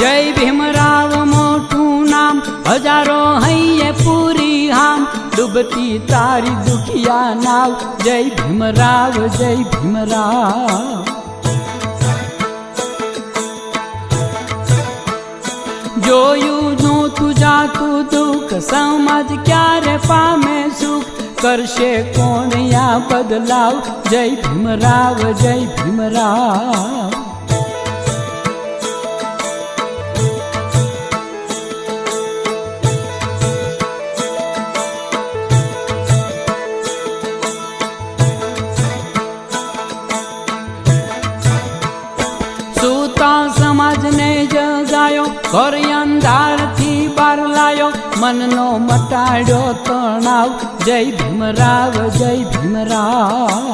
जय भीमराव मोटू नाम, हजारो है ये पूरी हाम। डूबती तारी दुखिया नाव, जय भीमराव जय भीमराव। जो यू जो तू जा तू दुख समझ क्या रे पामे सुख। कर से कौन या बदलाव, जय भीमराव जय भीमराव। ઘર અંધારથી બાર લાયો મનનો મટાડ્યો તણાવ. જય ભીમરાવ જય ભીમરાવ.